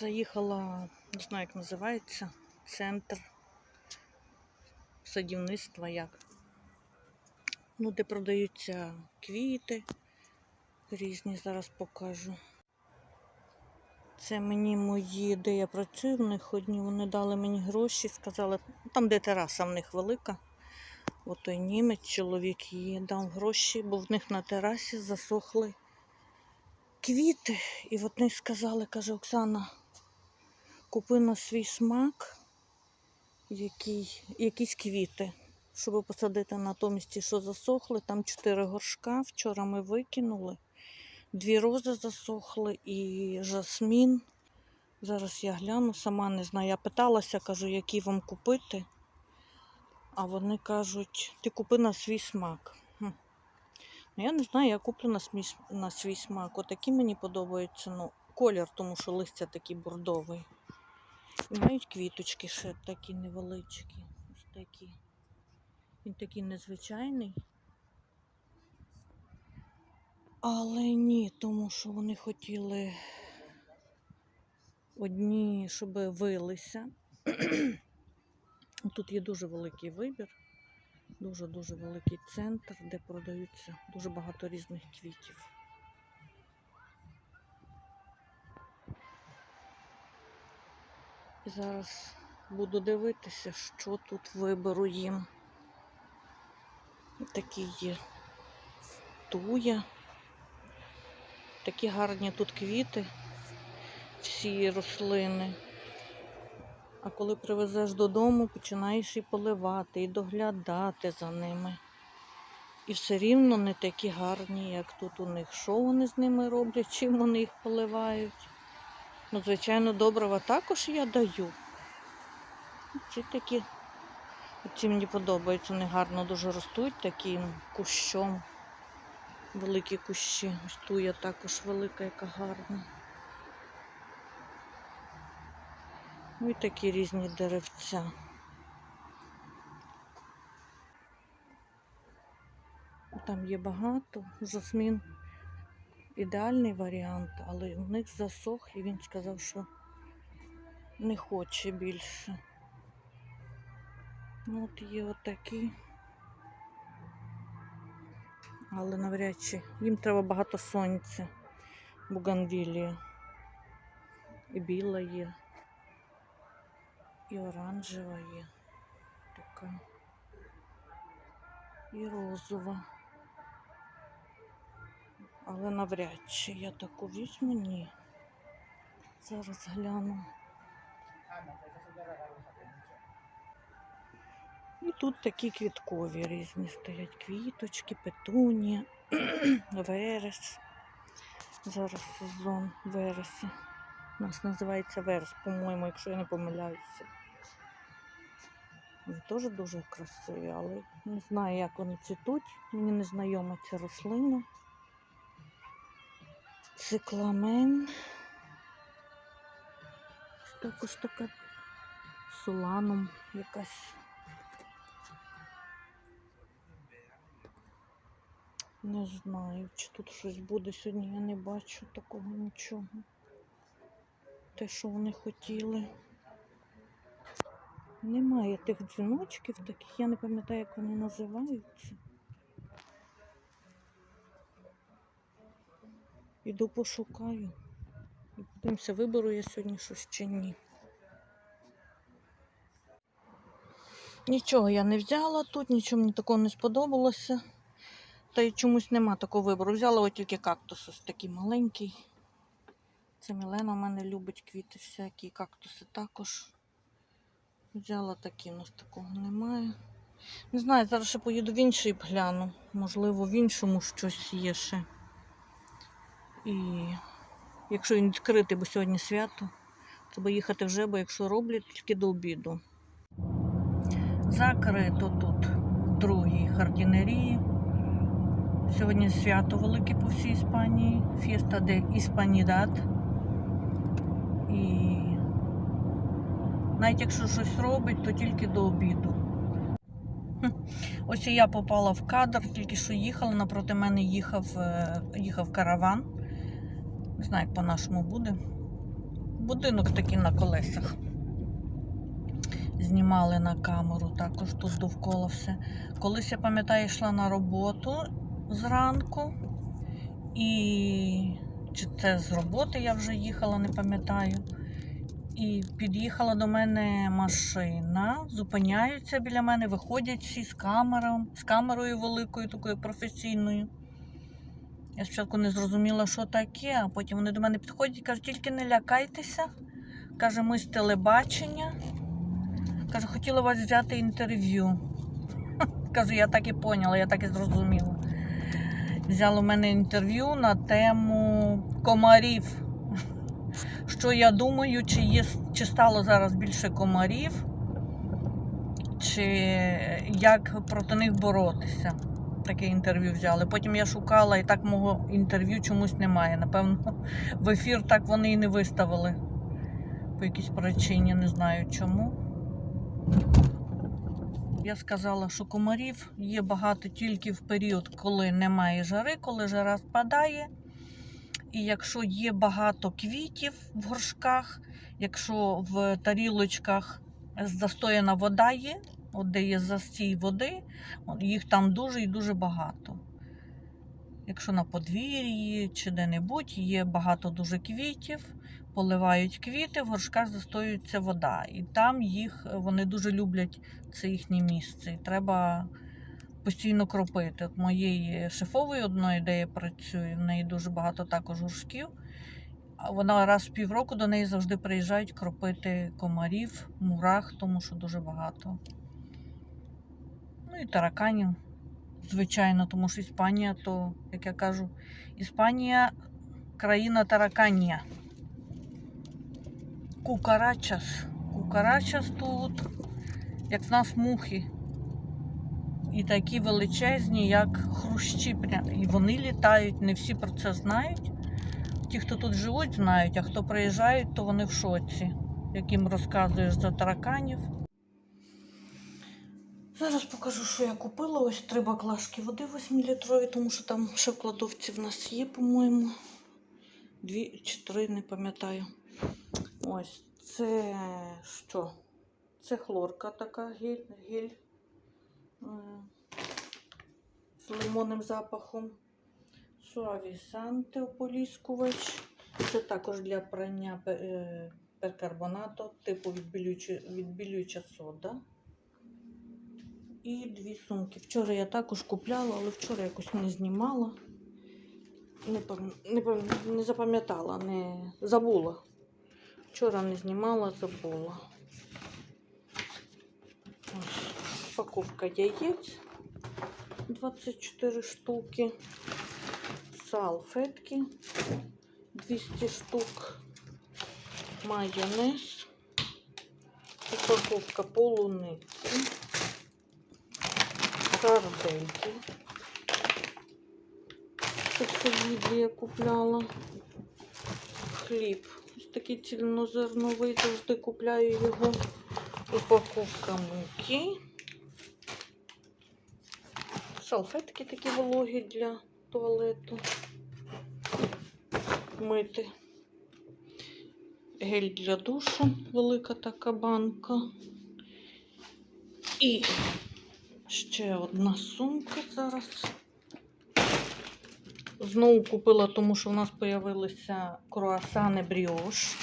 Заїхала, не знаю, як називається, центр садівництва як. Ну, де продаються квіти різні, зараз покажу. Це мені мої, де я працюю, в них одні, вони дали мені гроші, сказали, там, де тераса в них велика. От той німець, чоловік їй дав гроші, бо в них на терасі засохли квіти. І от вони сказали, каже Оксана, купи на свій смак який, якісь квіти, щоб посадити на тому місці, що засохли. Там чотири горшка. Вчора ми викинули. Дві рози засохли і жасмін. Зараз я гляну, сама не знаю. Я питалася, кажу, які вам купити. А вони кажуть, ти купи на свій смак. Хм. Ну, я не знаю, я куплю на, смій, на свій смак. Отакі мені подобаються. Ну, колір, тому що листя такий бордовий. І мають квіточки ще такі невеличкі. Ось такі. Він такий незвичайний. Але ні, тому що вони хотіли одні, щоб вилися. Тут є дуже великий вибір, дуже-дуже великий центр, де продаються дуже багато різних квітів. Зараз буду дивитися, що тут виберу їм. Такі є туя. Такі гарні тут квіти, всі рослини. А коли привезеш додому, починаєш і поливати, і доглядати за ними. І все рівно не такі гарні, як тут у них. Що вони з ними роблять, чим вони їх поливають. Ну, звичайно, добрива також я даю. Ці такі, ці мені подобаються, вони гарно дуже ростуть таким кущом. Великі кущі. Ось туя також велика, яка гарна. Ну і такі різні деревця. Там є багато. Жасмін ідеальний варіант, але у них засох і він сказав, що не хоче більше. Ну, от є отакі. Але навряд чи їм треба багато сонця. Буганвілія. І біла є. І оранжева є. Така. І розова. Але навряд чи я таку візьму, ні. Зараз гляну. І тут такі квіткові різні стоять квіточки, петунія, верес. Зараз сезон вереса. У нас називається верес, по-моєму, якщо я не помиляюся. Вони теж дуже красиві, але не знаю, як вони цвітуть. Мені не знайома ця рослина. Цикламен. Також така соланом якась. Не знаю, чи тут щось буде сьогодні. Я не бачу такого нічого. Те, що вони хотіли. Немає тих дзвіночків таких, я не пам'ятаю, як вони називаються. Іду пошукаю. І подивимося, виберу я сьогодні щось чи ні. Нічого я не взяла тут, нічого мені такого не сподобалося. Та й чомусь нема такого вибору. Взяла от тільки кактус ось такий маленький. Це Мілена в мене любить квіти всякі, кактуси також. Взяла такі, у нас такого немає. Не знаю, зараз ще поїду в інший гляну. Можливо, в іншому щось є ще. І якщо він відкритий, бо сьогодні свято, треба їхати вже, бо якщо роблять, тільки до обіду. Закрито тут другій хардінерії. Сьогодні свято велике по всій Іспанії. Фіста де Іспанідад. І навіть якщо щось робить, то тільки до обіду. Ось і я попала в кадр, тільки що їхала. Напроти мене їхав, е, їхав караван. Не знаю, як по-нашому буде. будинок такий на колесах. Знімали на камеру, також тут довкола все. Колись я пам'ятаю, йшла на роботу зранку. І чи це з роботи я вже їхала, не пам'ятаю. І під'їхала до мене машина, зупиняються біля мене, виходять всі з камерою, з камерою великою, такою професійною. Я спочатку не зрозуміла, що таке, а потім вони до мене підходять і кажуть, тільки не лякайтеся. Каже, ми з телебачення. Каже, хотіла вас взяти інтерв'ю. Кажу, я так і поняла, я так і зрозуміла. Взяли у мене інтерв'ю на тему комарів. Що я думаю, чи, є, чи стало зараз більше комарів, чи як проти них боротися. Таке інтерв'ю взяли. Потім я шукала і так мого інтерв'ю чомусь немає. Напевно, в ефір так вони і не виставили. По якійсь причині, не знаю чому. Я сказала, що комарів є багато тільки в період, коли немає жари, коли жара спадає. І якщо є багато квітів в горшках, якщо в тарілочках застояна вода є, от де є застій води, їх там дуже і дуже багато. Якщо на подвір'ї чи де-небудь є багато дуже квітів, поливають квіти, в горшках застоюється вода. І там їх вони дуже люблять це їхнє місце. І треба постійно кропити. От моєї шефової одної, де я працюю, в неї дуже багато також горшків. Вона раз в півроку до неї завжди приїжджають кропити комарів, мурах, тому що дуже багато. Ну і тараканів, звичайно, тому що Іспанія, то, як я кажу, Іспанія країна тараканія. Кукарачас. Кукарачас тут, як в нас мухи. І такі величезні, як хрущі. І вони літають, не всі про це знають. Ті, хто тут живуть, знають, а хто приїжджають, то вони в шоці, яким розказуєш за тараканів. Зараз покажу, що я купила. Ось три баклажки води 8-літрові, тому що там ще в кладовці в нас є, по-моєму. Дві чи три, не пам'ятаю. Ось це що? Це хлорка така гель. гель з лимонним запахом. Суавісанте ополіскувач. Це також для прання е, перкарбонату, типу відбілююча, відбілююча сода. І дві сумки. Вчора я також купляла, але вчора якось не знімала. Не, пам- не, пам- не запам'ятала, не забула. Вчора не знімала, забула. Ось упаковка яєць 24 штуки. Салфетки 200 штук. Майонез. Упаковка полуниці. Сардельки. Це я купляла. Хліб. Ось такий цільнозерновий, завжди купляю його. Упаковка муки. Салфетки такі вологі для туалету. Мити. Гель для душу, велика така банка. І ще одна сумка зараз. Знову купила, тому що в нас з'явилися круасани бріош.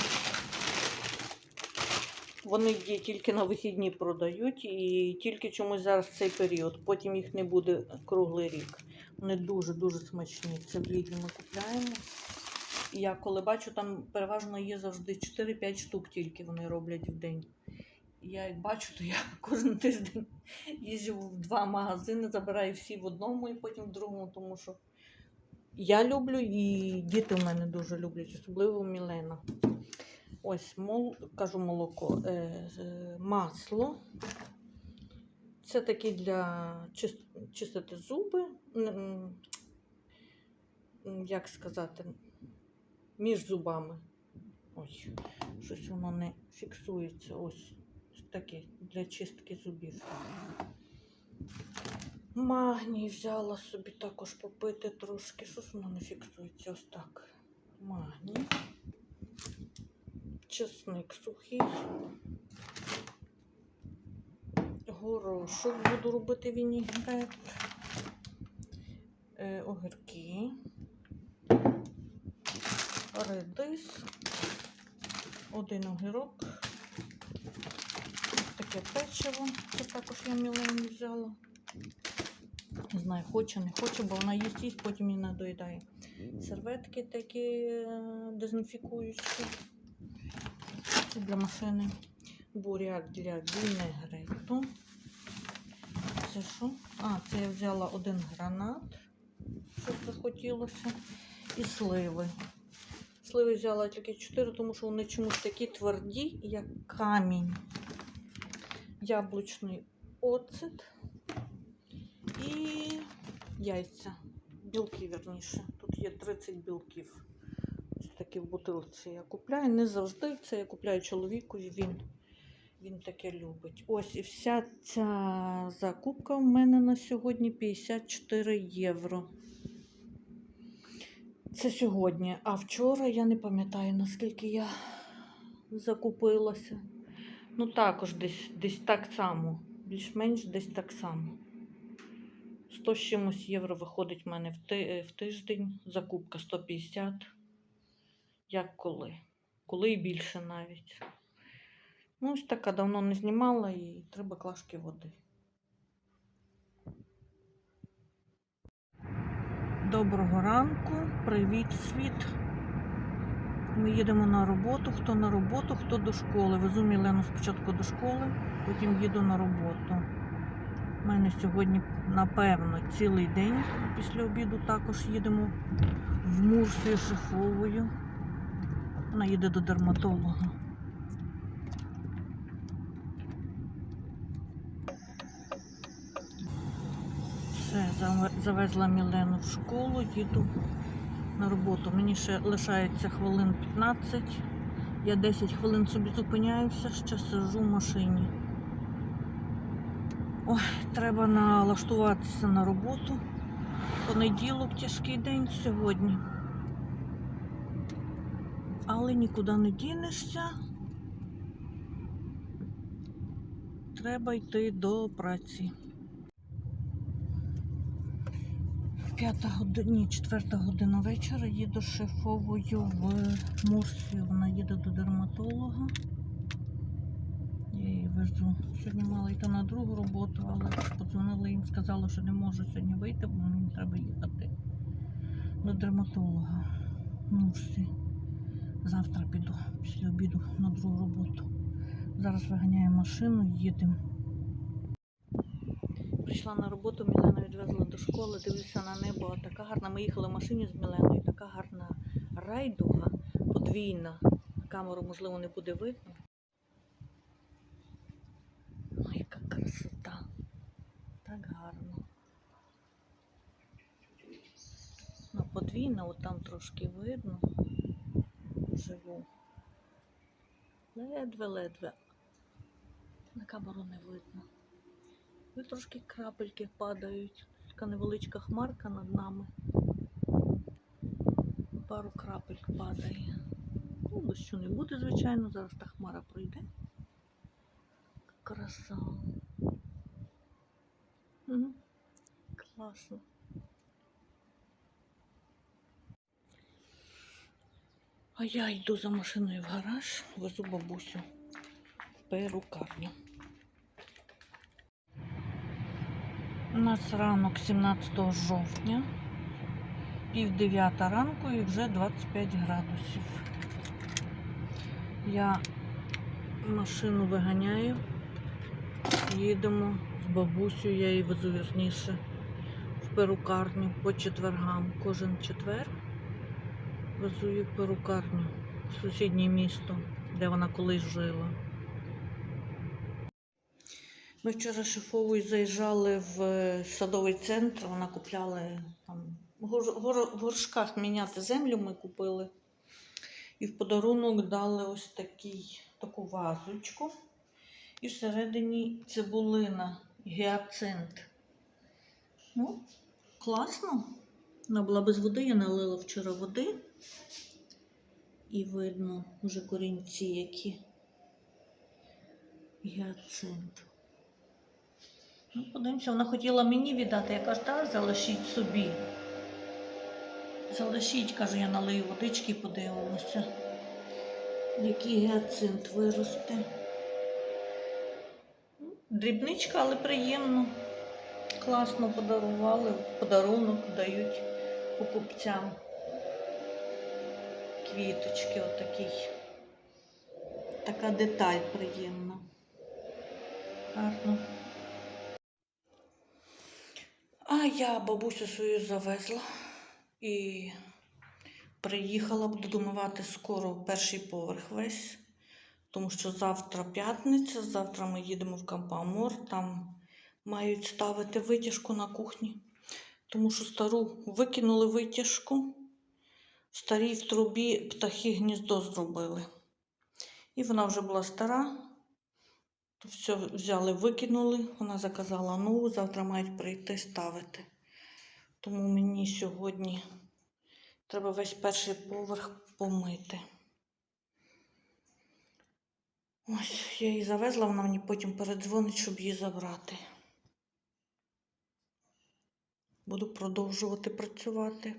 Вони є тільки на вихідні продають і тільки чомусь зараз цей період. Потім їх не буде круглий рік. Вони дуже-дуже смачні. Це в Ліді ми купляємо. Я коли бачу, там переважно є завжди 4-5 штук тільки вони роблять в день. Я як бачу, то я кожен тиждень їжджу в два магазини, забираю всі в одному і потім в другому, тому що я люблю і діти в мене дуже люблять, особливо Мілена. Ось мол, кажу молоко, е, з- масло. Це таке для чис- чистити зуби. Як сказати, між зубами. Ось, щось воно не фіксується. Ось таке для чистки зубів. Магній взяла собі також попити трошки. Що ж воно не фіксується? Ось так. Магній. чесник сухий. Горошок буду робити вінігрет. Е, огірки. Редис. Один огірок. Таке печиво. Це також я міленю взяла. Не знаю, хоче, не хоче, бо вона їсть їсть, потім її надоїдає. Серветки такі е, дезінфікуючі. Це для машини. Буряк для вінегрету. Це що? А, це я взяла один гранат, що захотілося. І сливи. Сливи взяла тільки 4, тому що вони чомусь такі тверді, як камінь. Яблучний оцет і яйця. Білки, верніше. Тут є 30 білків. Ось такі в бутилці я купляю. Не завжди це я купляю чоловікові. Він, він таке любить. Ось і вся ця закупка в мене на сьогодні 54 євро. Це сьогодні. А вчора я не пам'ятаю, наскільки я закупилася. Ну, також десь, десь так само. Більш-менш десь так само. 100 з чимось євро виходить в мене в, ти, в тиждень. Закупка 150. Як коли? Коли і більше навіть. Ну, ось така давно не знімала і треба клашки води. Доброго ранку, привіт, світ. Ми їдемо на роботу. Хто на роботу, хто до школи. Везу Мілену спочатку до школи, потім їду на роботу. У мене сьогодні, напевно, цілий день після обіду також їдемо в Мурсію шифовою. Вона їде до дерматолога. Все, завезла Мілену в школу, їду на роботу. Мені ще лишається хвилин 15. Я 10 хвилин собі зупиняюся, ще сижу в машині. Ой, треба налаштуватися на роботу. Понеділок тяжкий день сьогодні. Але нікуди не дінешся. Треба йти до праці. П'ята година, четверта година вечора їду шефовою в Мурсію. Вона їде до дерматолога. Я її везу. Сьогодні мала йти на другу роботу, але подзвонили їм, сказали, що не можу сьогодні вийти, бо мені треба їхати до дерматолога Мурсі. Завтра піду після обіду на другу роботу. Зараз виганяємо машину, їдемо. Прийшла на роботу, Мілену відвезла до школи, дивлюся на небо. Така гарна. Ми їхали в машині з Міленою, така гарна райдуга, подвійна. На камеру, можливо, не буде видно. Ой, яка красота. Так гарно. Ну, подвійна, от там трошки видно. Живу. Ледве-ледве. На камеру не видно. Ви трошки крапельки падають. Така невеличка хмарка над нами. Пару крапель падає. Ну, дощу не буде, звичайно, зараз та хмара пройде. Краса. Мгм. Класно. А я йду за машиною в гараж, везу бабусю в перукарню. У нас ранок 17 жовтня, пів дев'ята ранку і вже 25 градусів. Я машину виганяю, їдемо з бабусею, я її везу вірніше в перукарню по четвергам. Кожен четвер везу її в перукарню в сусіднє місто, де вона колись жила. Ми вчора шефовою заїжджали в е, садовий центр, вона купляла там в гор- гор- в горшках міняти землю ми купили. І в подарунок дали ось такий, таку вазочку. І всередині цибулина, гіацинт. Ну, класно. Вона була без води, я налила вчора води. І видно вже корінці які. Гіацинт. Ну, подивимося, вона хотіла мені віддати, я кажу, так, залишіть собі. Залишіть, кажу, я налию водички і подивимося, який гіацинт виросте. Ну, Дрібничка, але приємно. Класно подарували, подарунок дають покупцям. Квіточки отакий. Така деталь приємна. Гарно. А я бабусю свою завезла і приїхала, буду домивати скоро перший поверх весь, тому що завтра п'ятниця, завтра ми їдемо в Кампамор, там мають ставити витяжку на кухні, тому що стару викинули витяжку, в старій в трубі птахи гніздо зробили. І вона вже була стара, все взяли, викинули. Вона заказала нову, завтра мають прийти ставити. Тому мені сьогодні треба весь перший поверх помити. Ось я її завезла, вона мені потім передзвонить, щоб її забрати. Буду продовжувати працювати.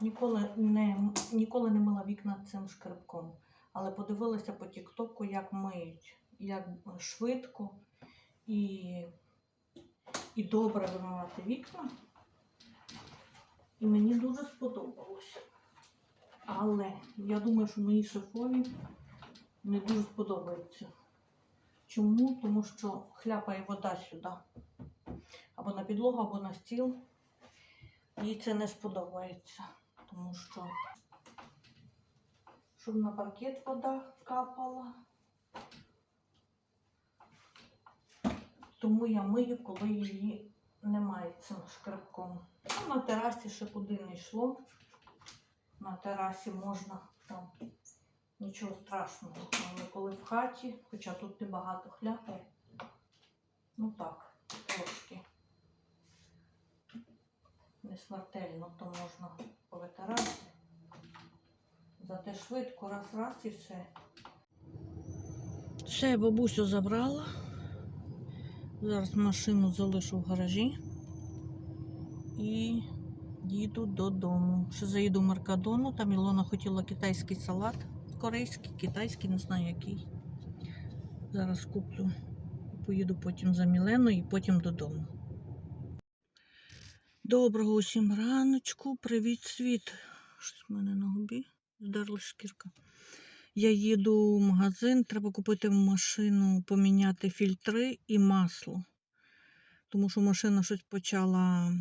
Ніколи не, ніколи не мила вікна цим шкребком. Але подивилася по Тіктоку, як миють, як швидко і, і добре вимивати вікна. І мені дуже сподобалося. Але я думаю, що мої шефові не дуже сподобається. Чому? Тому що хляпає вода сюди. Або на підлогу, або на стіл. Їй це не сподобається, тому що щоб на паркет вода капала. Тому я мию, коли її немає цим шкребком. Ну, на терасі ще куди не йшло. На терасі можна там нічого страшного. Але коли в хаті, хоча тут небагато хляпає, ну так, трошки не смертельно, то можна повитирати. Зате швидко, раз, раз і все. Все, я бабусю забрала. Зараз машину залишу в гаражі і їду додому. Ще заїду в Меркадону, там Ілона хотіла китайський салат. Корейський, китайський, не знаю який. Зараз куплю. Поїду потім за Міленою і потім додому. Доброго усім раночку. Привіт, світ. Щось в мене на губі. Здерла шкірка. Я їду в магазин, треба купити машину, поміняти фільтри і масло. Тому що машина щось почала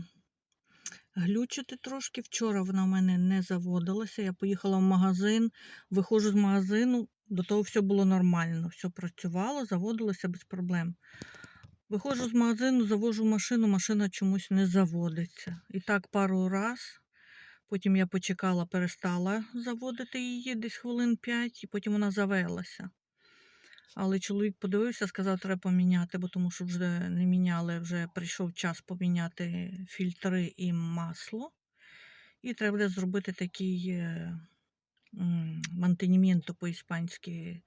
глючити трошки. Вчора вона в мене не заводилася. Я поїхала в магазин, виходжу з магазину, до того все було нормально, все працювало, заводилося без проблем. Виходжу з магазину, завожу машину, машина чомусь не заводиться. І так пару раз. Потім я почекала, перестала заводити її десь хвилин 5, і потім вона завелася. Але чоловік подивився, сказав, треба поміняти, бо тому що вже не міняли, вже прийшов час поміняти фільтри і масло. І треба буде зробити такий е, м, мантеніменто по-іспанськи.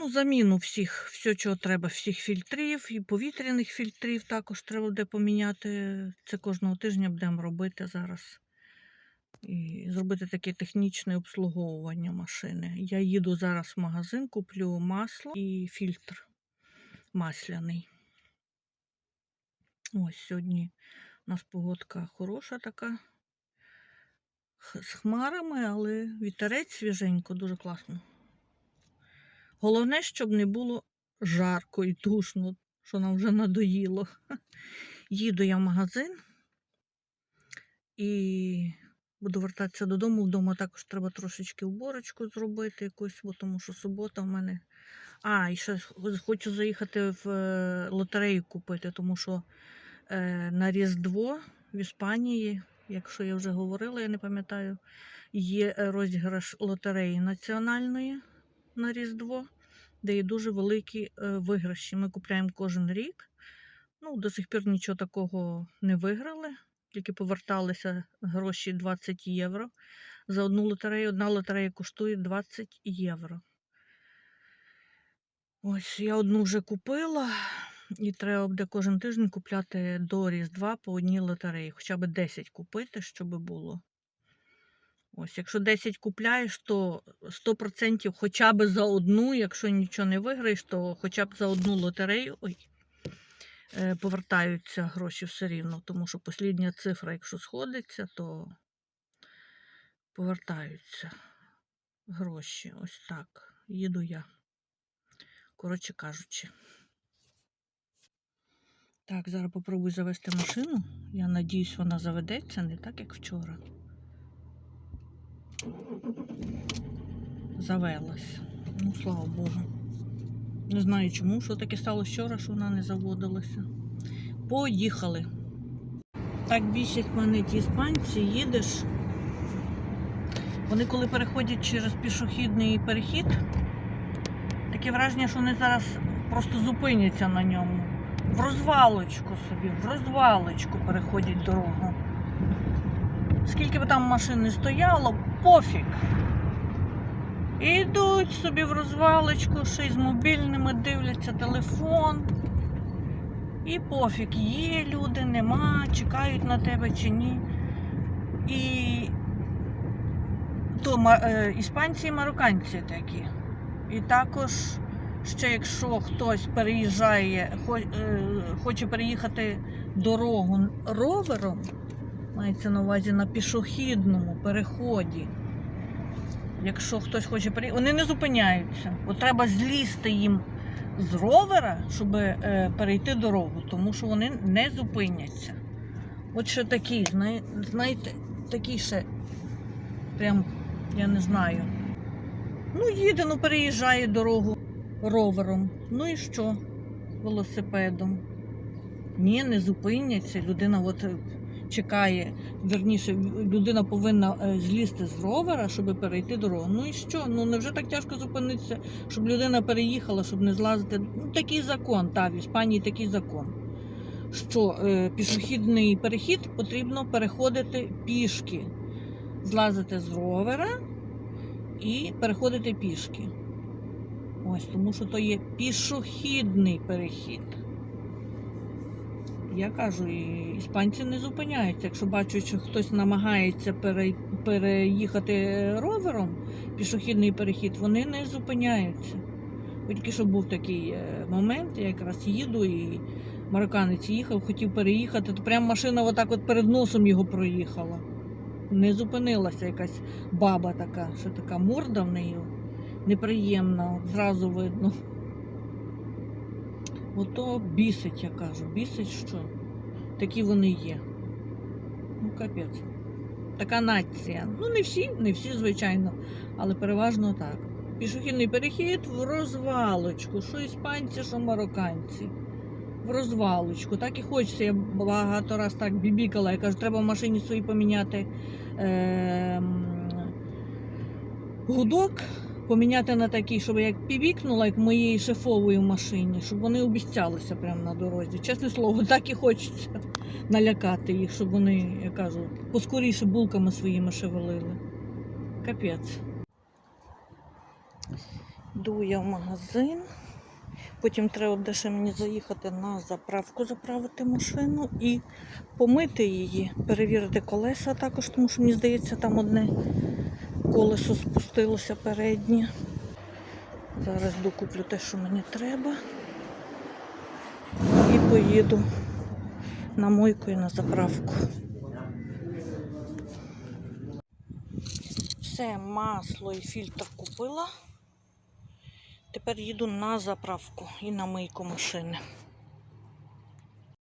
Ну, заміну всіх, все, чого треба, всіх фільтрів і повітряних фільтрів також треба буде поміняти. Це кожного тижня будемо робити зараз. І зробити таке технічне обслуговування машини. Я їду зараз в магазин, куплю масло і фільтр масляний. Ось сьогодні у нас погодка хороша така. З хмарами, але вітерець свіженько, дуже класно. Головне, щоб не було жарко і душно, що нам вже надоїло. Їду я в магазин і буду вертатися додому. Вдома також треба трошечки уборочку зробити якусь, бо тому що субота в мене. А, і ще хочу заїхати в е, лотерею купити, тому що е, на Різдво в Іспанії, якщо я вже говорила, я не пам'ятаю, є розіграш лотереї національної на Різдво, де є дуже великі е, виграші. Ми купляємо кожен рік. Ну, до сих пір нічого такого не виграли, тільки поверталися гроші 20 євро. За одну лотерею. Одна лотерея коштує 20 євро. Ось я одну вже купила, і треба буде кожен тиждень купляти до Різдва по одній лотереї. Хоча б 10 купити, щоб було. Ось, якщо 10 купляєш, то 100% хоча б за одну, якщо нічого не виграєш, то хоча б за одну лотерею ой, е, повертаються гроші все рівно. Тому що послідня цифра, якщо сходиться, то повертаються гроші. Ось так. Їду я. Коротше кажучи. Так, зараз попробую завести машину. Я надіюсь, вона заведеться не так, як вчора. Завелась. Ну, слава Богу. Не знаю чому, що таке стало вчора, що вона не заводилася. Поїхали. Так більшість мене ті іспанці, їдеш. Вони коли переходять через пішохідний перехід, таке враження, що вони зараз просто зупиняться на ньому. В розвалочку собі, в розвалочку переходять дорогу. Скільки б там машин не стояло, пофіг. І йдуть собі в розвалочку, ще й з мобільними дивляться телефон. І пофіг, є люди, нема, чекають на тебе чи ні. І то е, іспанці і марокканці такі. І також ще якщо хтось переїжджає, е, хоче переїхати дорогу ровером, мається на увазі на пішохідному переході. Якщо хтось хоче переїхати, вони не зупиняються. От треба злізти їм з ровера, щоб е, перейти дорогу, тому що вони не зупиняться. От ще знає- знаєте, такі ще прям, я не знаю. Ну, їде, ну переїжджає дорогу ровером. Ну і що? Велосипедом. Ні, не зупиняться. Людина от чекає, верніше, людина повинна е, злізти з ровера, щоб перейти дорогу. Ну і що? Ну невже так тяжко зупинитися, щоб людина переїхала, щоб не злазити. Ну, такий закон, так, в Іспанії такий закон. Що е, пішохідний перехід потрібно переходити пішки, злазити з ровера і переходити пішки. Ось, тому що то є пішохідний перехід. Я кажу, і іспанці не зупиняються. Якщо бачать, що хтось намагається пере- переїхати ровером, пішохідний перехід, вони не зупиняються. Тільки що був такий е, момент, я якраз їду, і марокканець їхав, хотів переїхати, то прям машина отак от перед носом його проїхала. Не зупинилася якась баба така, що така морда в неї неприємна, зразу видно. Ото бісить, я кажу, бісить що. Такі вони є. Ну, капець. Така нація. Ну, не всі, не всі, звичайно, але переважно так. Пішохідний перехід в розвалочку. Що іспанці, що марокканці. В розвалочку. Так і хочеться. Я багато раз так бібікала. Я кажу, треба в машині своїй поміняти е- гудок, поміняти на такий, щоб як півікнула, як моєї шефової в машині, щоб вони обіцялися прямо на дорозі. Чесне слово, так і хочеться налякати їх, щоб вони, я кажу, поскоріше булками своїми шевелили. Капець. Йду я в магазин. Потім треба буде ще мені заїхати на заправку, заправити машину і помити її, перевірити колеса також, тому що мені здається, там одне колесо спустилося переднє. Зараз докуплю те, що мені треба. І поїду на мойку і на заправку. Все, масло і фільтр купила. Тепер їду на заправку і на мийку машини.